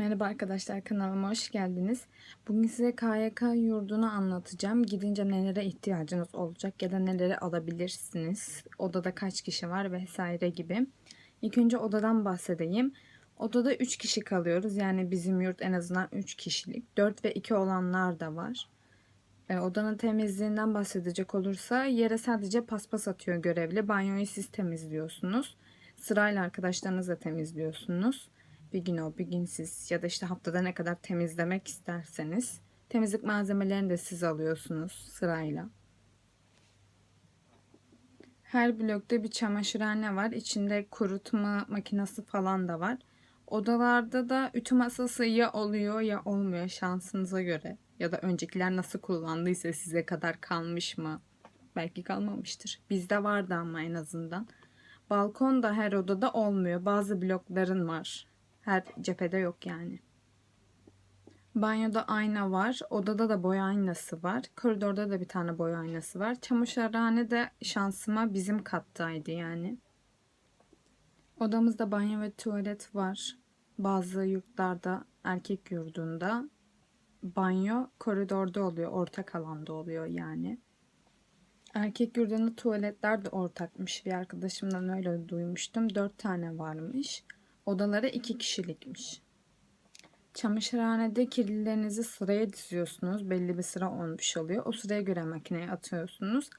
Merhaba arkadaşlar kanalıma hoş geldiniz. Bugün size KYK yurdunu anlatacağım. Gidince nelere ihtiyacınız olacak ya da neleri alabilirsiniz. Odada kaç kişi var vesaire gibi. İlk önce odadan bahsedeyim. Odada 3 kişi kalıyoruz. Yani bizim yurt en azından 3 kişilik. 4 ve 2 olanlar da var. E, odanın temizliğinden bahsedecek olursa yere sadece paspas atıyor görevli. Banyoyu siz temizliyorsunuz. Sırayla arkadaşlarınızla temizliyorsunuz. Bir gün o bir gün siz ya da işte haftada ne kadar temizlemek isterseniz. Temizlik malzemelerini de siz alıyorsunuz sırayla. Her blokta bir çamaşırhane var. İçinde kurutma makinesi falan da var. Odalarda da ütü masası ya oluyor ya olmuyor şansınıza göre. Ya da öncekiler nasıl kullandıysa size kadar kalmış mı? Belki kalmamıştır. Bizde vardı ama en azından. Balkon da her odada olmuyor. Bazı blokların var. Her cephede yok yani. Banyoda ayna var. Odada da boy aynası var. Koridorda da bir tane boy aynası var. Çamaşırhane de şansıma bizim kattaydı yani. Odamızda banyo ve tuvalet var. Bazı yurtlarda, erkek yurdunda banyo koridorda oluyor, ortak alanda oluyor yani. Erkek yurdunda tuvaletler de ortakmış. Bir arkadaşımdan öyle duymuştum. Dört tane varmış. Odaları iki kişilikmiş. Çamaşırhanede kirlilerinizi sıraya diziyorsunuz. Belli bir sıra olmuş oluyor. O sıraya göre makineye atıyorsunuz.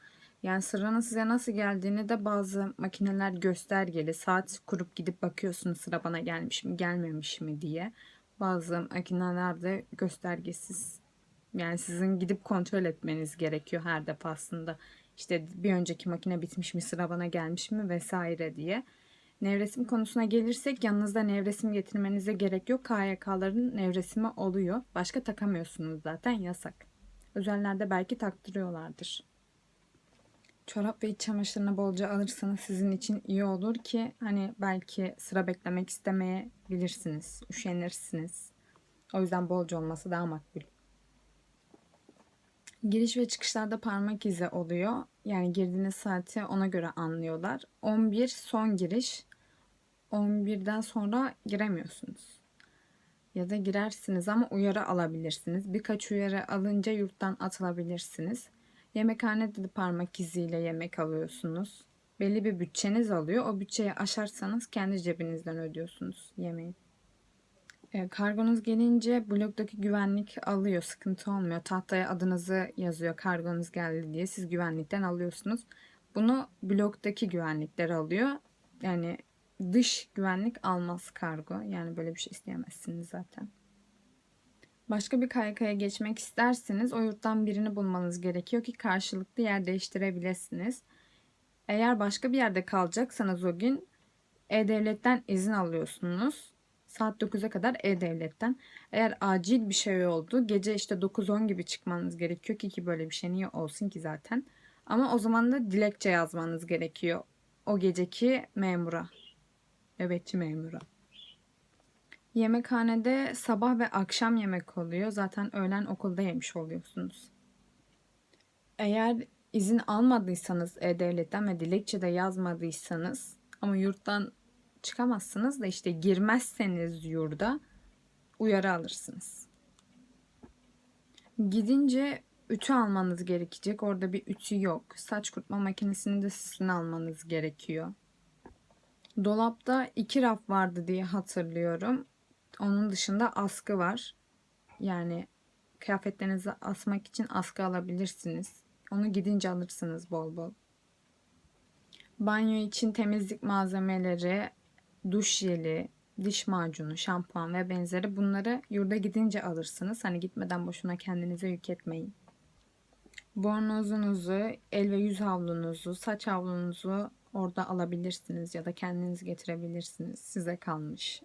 Yani sıranın size nasıl geldiğini de bazı makineler göstergeli. Saat kurup gidip bakıyorsunuz sıra bana gelmiş mi gelmemiş mi diye. Bazı makineler de göstergesiz. Yani sizin gidip kontrol etmeniz gerekiyor her defasında. İşte bir önceki makine bitmiş mi sıra bana gelmiş mi vesaire diye. Nevresim konusuna gelirsek yanınızda nevresim getirmenize gerek yok. KYK'ların nevresimi oluyor. Başka takamıyorsunuz zaten yasak. Özellerde belki taktırıyorlardır. Çorap ve iç çamaşırını bolca alırsanız sizin için iyi olur ki hani belki sıra beklemek istemeyebilirsiniz. Üşenirsiniz. O yüzden bolca olması daha makbul. Giriş ve çıkışlarda parmak izi oluyor. Yani girdiğiniz saati ona göre anlıyorlar. 11 son giriş. 11'den sonra giremiyorsunuz. Ya da girersiniz ama uyarı alabilirsiniz. Birkaç uyarı alınca yurttan atılabilirsiniz. Yemekhanede de parmak iziyle yemek alıyorsunuz. Belli bir bütçeniz alıyor. O bütçeyi aşarsanız kendi cebinizden ödüyorsunuz yemeği. E, kargonuz gelince bloktaki güvenlik alıyor. Sıkıntı olmuyor. Tahtaya adınızı yazıyor kargonuz geldi diye. Siz güvenlikten alıyorsunuz. Bunu bloktaki güvenlikler alıyor. Yani dış güvenlik almaz kargo. Yani böyle bir şey isteyemezsiniz zaten. Başka bir kaykaya geçmek isterseniz o yurttan birini bulmanız gerekiyor ki karşılıklı yer değiştirebilirsiniz. Eğer başka bir yerde kalacaksanız o gün E-Devlet'ten izin alıyorsunuz. Saat 9'a kadar E-Devlet'ten. Eğer acil bir şey oldu gece işte 9-10 gibi çıkmanız gerekiyor ki ki böyle bir şey niye olsun ki zaten. Ama o zaman da dilekçe yazmanız gerekiyor o geceki memura. Nöbetçi memura. Yemekhanede sabah ve akşam yemek oluyor. Zaten öğlen okulda yemiş oluyorsunuz. Eğer izin almadıysanız E-Devlet'ten ve dilekçede yazmadıysanız ama yurttan çıkamazsınız da işte girmezseniz yurda uyarı alırsınız. Gidince ütü almanız gerekecek. Orada bir ütü yok. Saç kurutma makinesini de sizin almanız gerekiyor. Dolapta iki raf vardı diye hatırlıyorum. Onun dışında askı var. Yani kıyafetlerinizi asmak için askı alabilirsiniz. Onu gidince alırsınız bol bol. Banyo için temizlik malzemeleri, duş jeli, diş macunu, şampuan ve benzeri bunları yurda gidince alırsınız. Hani gitmeden boşuna kendinize yük etmeyin. Bornozunuzu, el ve yüz havlunuzu, saç havlunuzu orada alabilirsiniz ya da kendiniz getirebilirsiniz. Size kalmış.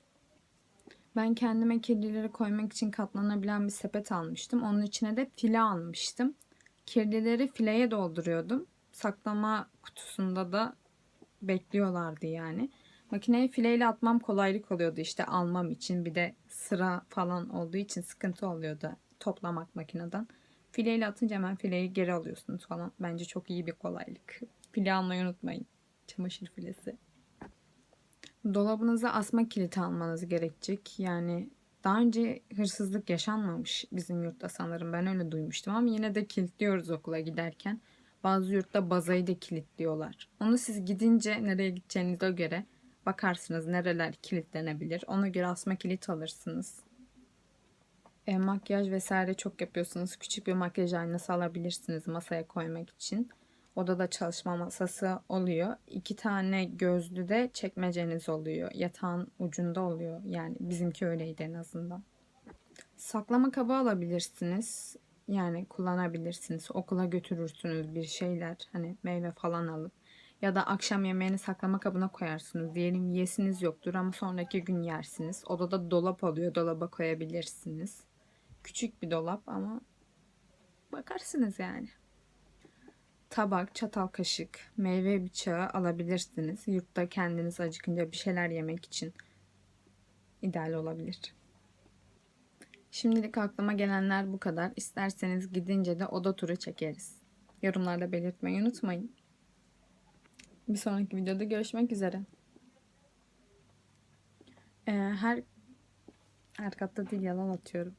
Ben kendime kirlileri koymak için katlanabilen bir sepet almıştım. Onun içine de file almıştım. Kirlileri fileye dolduruyordum. Saklama kutusunda da bekliyorlardı yani. Makineye fileyle atmam kolaylık oluyordu işte almam için. Bir de sıra falan olduğu için sıkıntı oluyordu toplamak makineden. Fileyle atınca hemen fileyi geri alıyorsunuz falan. Bence çok iyi bir kolaylık. File almayı unutmayın. Çamaşır filesi. Dolabınıza asma kilidi almanız gerekecek. Yani Daha önce hırsızlık yaşanmamış bizim yurtta sanırım. Ben öyle duymuştum ama yine de kilitliyoruz okula giderken. Bazı yurtta bazayı da kilitliyorlar. Onu siz gidince nereye gideceğinize göre bakarsınız nereler kilitlenebilir. Ona göre asma kilit alırsınız. E, makyaj vesaire çok yapıyorsunuz. Küçük bir makyaj aynası alabilirsiniz masaya koymak için. Odada çalışma masası oluyor. İki tane gözlü de çekmeceniz oluyor. Yatağın ucunda oluyor. Yani bizimki öyleydi en azından. Saklama kabı alabilirsiniz. Yani kullanabilirsiniz. Okula götürürsünüz bir şeyler. Hani meyve falan alıp. Ya da akşam yemeğini saklama kabına koyarsınız. Diyelim yesiniz yoktur ama sonraki gün yersiniz. Odada dolap oluyor. Dolaba koyabilirsiniz. Küçük bir dolap ama bakarsınız yani tabak, çatal, kaşık, meyve bıçağı alabilirsiniz. Yurtta kendiniz acıkınca bir şeyler yemek için ideal olabilir. Şimdilik aklıma gelenler bu kadar. İsterseniz gidince de oda turu çekeriz. Yorumlarda belirtmeyi unutmayın. Bir sonraki videoda görüşmek üzere. Ee, her her katta değil yalan atıyorum.